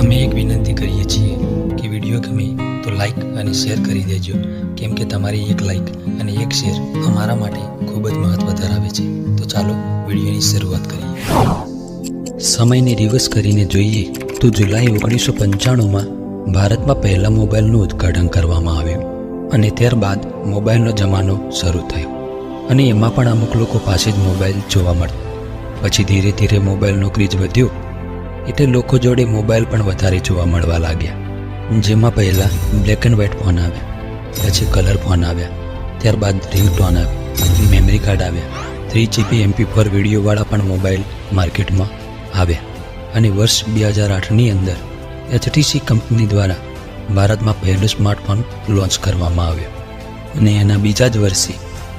અમે એક વિનંતી કરીએ છીએ કે વીડિયો ગમે તો લાઈક અને શેર કરી દેજો, કેમ કે તમારી એક લાઈક અને એક શેર અમારા માટે ખૂબ જ મહત્વ ધરાવે છે. તો ચાલો વિડીયોની શરૂઆત કરીએ. સમયને રિવર્સ કરીને જોઈએ તો જુલાઈ ઓગણીસો પંચાણુંમાં ભારતમાં પહેલા મોબાઈલનું ઉદ્ઘાટન કરવામાં આવ્યું અને ત્યારબાદ મોબાઈલનો જમાનો શરૂ થયો. અને એમાં પણ અમુક લોકો પાસે જ મોબાઈલ જોવા મળતો પછી ધીરે ધીરે મોબાઈલનો ક્રેઝ વધ્યો એટલે લોકો જોડે મોબાઈલ પણ વધારે જોવા મળવા લાગ્યા. જેમાં પહેલાં બ્લેક એન્ડ વ્હાઇટ ફોન આવ્યા, પછી કલર ફોન આવ્યા, ત્યારબાદ રિંગટોન આવ્યા મેમરી કાર્ડ આવ્યા. થ્રી જીબી એમપી ફોર વિડીયોવાળા પણ મોબાઈલ માર્કેટમાં આવ્યા. અને વર્ષ બે હજાર આઠની અંદર એચટીસી કંપની દ્વારા ભારતમાં પહેલું સ્માર્ટફોન લોન્ચ કરવામાં આવ્યો. અને એના બીજા જ વર્ષે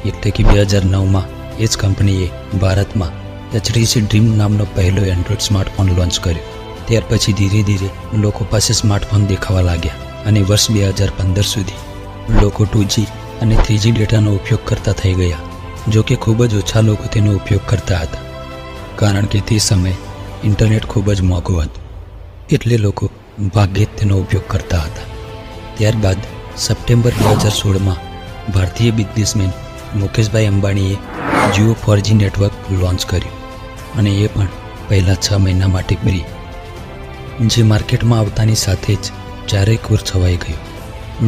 એટલે કે બે હજાર નવમાં એ જ કંપનીએ ભારતમાં એચટીસી ડ્રીમ નામનો પહેલો એન્ડ્રોઇડ સ્માર્ટફોન લોન્ચ કર્યો. ત્યાર પછી ધીરે ધીરે લોકો પાસે સ્માર્ટફોન દેખાવા લાગ્યા અને વર્ષ બે હજાર પંદર સુધી લોકો ટુ જી અને થ્રીજી ડેટાનો ઉપયોગ કરતા થઈ ગયા, જો કે ખૂબ જ ઓછા લોકો તેનો ઉપયોગ કરતા હતા. કારણ કે તે સમયે ઇન્ટરનેટ ખૂબ જ મોંઘું હતું, એટલે લોકો ભાગ્યે જ તેનો ઉપયોગ કરતા હતા. ત્યારબાદ સપ્ટેમ્બર બે હજાર સોળમાં ભારતીય બિઝનેસમેન મુકેશભાઈ અંબાણીએ Jio four G network launch કર્યું. અને એ પણ પહેલાં છ મહિના માટે ફ્રી જે માર્કેટમાં આવતાની સાથે જ ચારેય કુર છવાઈ ગયું.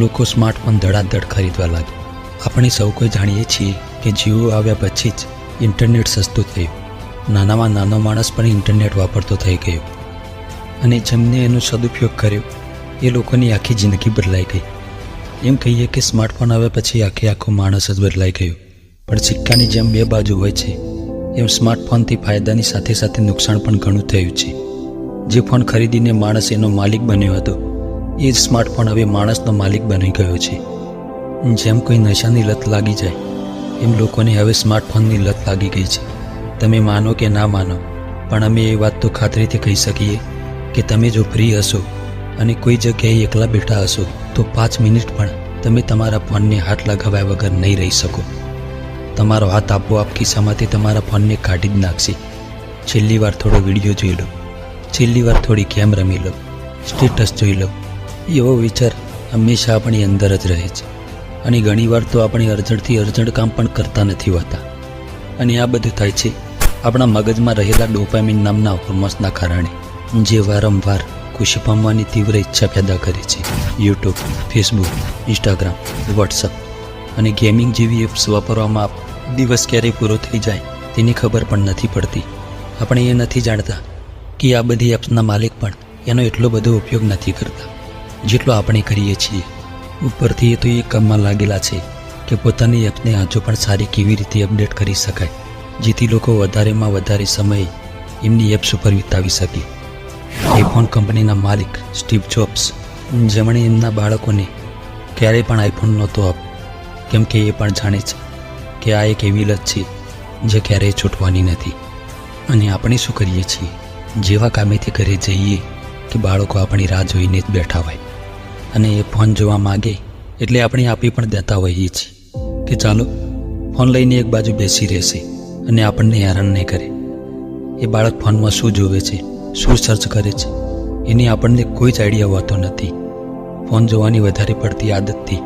લોકો સ્માર્ટફોન ધડાધડ ખરીદવા લાગ્યા. આપણે સૌ કોઈ જાણીએ છીએ કે જીઓ આવ્યા પછી જ ઇન્ટરનેટ સસ્તું થયું. નાનામાં નાનો માણસ પણ ઇન્ટરનેટ વાપરતો થઈ ગયો. અને જેમને એનો સદુપયોગ કર્યો, એ લોકોની આખી જિંદગી બદલાઈ ગઈ. એમ કહીએ કે સ્માર્ટફોન આવ્યા પછી આખે આખો માણસ જ બદલાઈ ગયો. પણ સિક્કાની જેમ બે બાજુ હોય છે. એમ સ્માર્ટફોનથી ફાયદાની સાથે સાથે નુકસાન પણ ઘણું થયું છે. જે ફોન ખરીદીને માણસ એનો માલિક બન્યો હતો, એ જ સ્માર્ટફોન હવે માણસનો માલિક બની ગયો છે. જેમ કોઈ નશાની લત લાગી જાય, એમ લોકોને હવે સ્માર્ટફોનની લત લાગી ગઈ છે. તમે માનો કે ના માનો, પણ અમે એ વાત તો ખાતરીથી કહી શકીએ કે તમે જો ફ્રી હશો અને કોઈ જગ્યાએ એકલા બેઠા હશો, તો પાંચ મિનિટ પણ તમે તમારા ફોનને હાથ લગાવ્યા વગર નહીં રહી શકો. તમારો હાથ આપોઆપ ખિસ્સામાંથી તમારા ફોનને કાઢી જ નાખશે. છેલ્લી વાર થોડો વીડિયો જોઈ લો. છેલ્લી વાર થોડી ગેમ રમી લો. સ્ટેટસ જોઈ લો. એવો વિચાર હંમેશા આપણી અંદર જ રહે છે. અને ઘણીવાર તો આપણે અર્જન્ટથી અર્જન્ટ કામ પણ કરતા નથી હોતા. અને આ બધું થાય છે આપણા મગજમાં રહેલા ડોપામિન નામના હોર્મોન્સના કારણે. જે વારંવાર ખુશી પામવાની તીવ્ર ઈચ્છા પેદા કરે છે. યુટ્યુબ, ફેસબુક, ઇન્સ્ટાગ્રામ, વોટ્સઅપ અને ગેમિંગ જેવી એપ્સ વાપરવામાં દિવસ ક્યારે પૂરો થઈ જાય તેની ખબર પણ નથી પડતી. આપણે એ નથી જાણતા કે આ બધી એપ્સના માલિક પણ એનો એટલો બધો ઉપયોગ નથી કરતા, જેટલો આપણે કરીએ છીએ. ઉપરથી એ તો એ કામમાં લાગેલા છે કે પોતાની એપ્સને હજુ પણ સારી કેવી રીતે અપડેટ કરી શકાય, જેથી લોકો વધારેમાં વધારે સમય એમની એપ્સ ઉપર વિતાવી શકે. આઈફોન કંપનીના માલિક સ્ટીવ જોબ્સ, જેમણે એમના બાળકોને ક્યારેય પણ આઈફોન નહોતો આપ કેમ કે એ પણ જાણે છે કે આ એક એવી લત છે, જે ક્યારેય છૂટવાની નથી. અને આપણે શું કરીએ છીએ? જેવા કામેથી ઘરે જઈએ કે બાળકો આપણી રાહ જોઈને જ બેઠા હોય. અને એ ફોન જોવા માગે એટલે આપણે આપી પણ દેતા હોઈએ છીએ કે ચાલો, ફોન લઈને એક બાજુ બેસી રહેશે અને આપણને હેરાન નહીં કરે. એ બાળક ફોનમાં શું જોવે છે, શું સર્ચ કરે છે, એની આપણને કોઈ જ આઈડિયા હોતો નથી. ફોન જોવાની વધારે પડતી આદતથી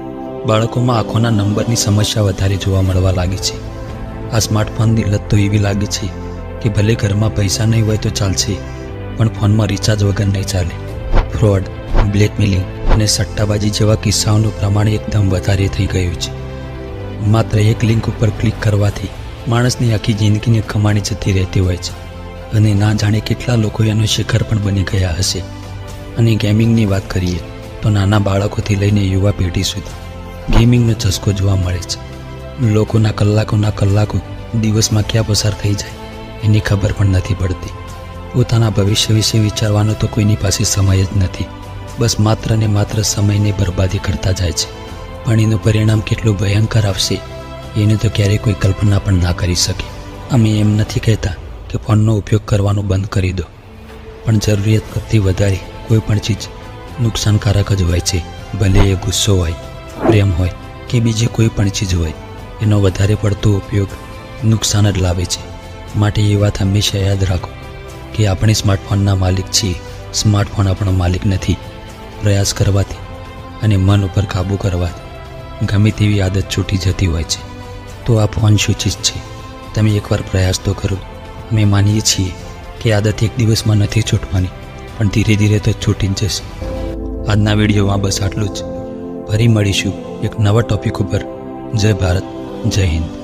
બાળકોમાં આંખોના નંબરની સમસ્યા વધારે જોવા મળવા લાગી છે. આ સ્માર્ટફોનની લત તો એવી લાગે છે કે ભલે ઘરમાં પૈસા નહીં હોય તો ચાલશે, પણ ફોનમાં રિચાર્જ વગર નહીં ચાલે. ફ્રોડ બ્લેકમેલિંગ અને સટ્ટાબાજી જેવા કિસ્સાઓનું પ્રમાણ એકદમ વધારે થઈ ગયું છે. માત્ર એક લિંક ઉપર ક્લિક કરવાથી માણસની આખી જિંદગીની કમાણી જતી રહેતી હોય છે અને ના જાણે કેટલા લોકો એનો શિખર પણ બની ગયા હશે. અને ગેમિંગની વાત કરીએ તો નાના બાળકોથી લઈને યુવા પેઢી સુધી ગેમિંગનો ચસ્કો જોવા મળે છે. લોકોના કલાકોના કલાકો દિવસમાં ક્યાં પસાર થઈ જાય એની ખબર પણ નથી પડતી. પોતાના ભવિષ્ય વિશે વિચારવાનો તો કોઈની પાસે સમય જ નથી. બસ માત્ર ને માત્ર સમયને બરબાદી કરતા જાય છે. પણ એનું પરિણામ કેટલું ભયંકર આવશે, એને તો ક્યારેય કોઈ કલ્પના પણ ના કરી શકે. અમે એમ નથી કહેતા કે ફોનનો ઉપયોગ કરવાનો બંધ કરી દો. પણ જરૂરિયાત કરતી વધારે કોઈ પણ ચીજ નુકસાનકારક જ હોય છે, ભલે એ ગુસ્સો હોય. પ્રેમ હોય કે બીજી કોઈ પણ ચીજ હોય, એનો વધારે પડતો ઉપયોગ નુકસાન જ લાવે છે. માટે એ વાત હંમેશા યાદ રાખો કે આપણે સ્માર્ટફોનના માલિક છીએ. સ્માર્ટફોન આપણો માલિક નથી. પ્રયાસ કરવાથી અને મન ઉપર કાબૂ કરવાથી ગમે તેવી આદત છૂટી જતી હોય છે. તો આ ફોન શું છે? તમે એકવાર પ્રયાસ તો કરો. અમે માનીએ છીએ કે આદત એક દિવસમાં નથી છૂટવાની, પણ ધીરે ધીરે તો છૂટી જ જશે. આજના વિડીયોમાં બસ આટલું જ. ફરી મળીશું એક નવા ટોપિક ઉપર. જય ભારત જય હિન્દ.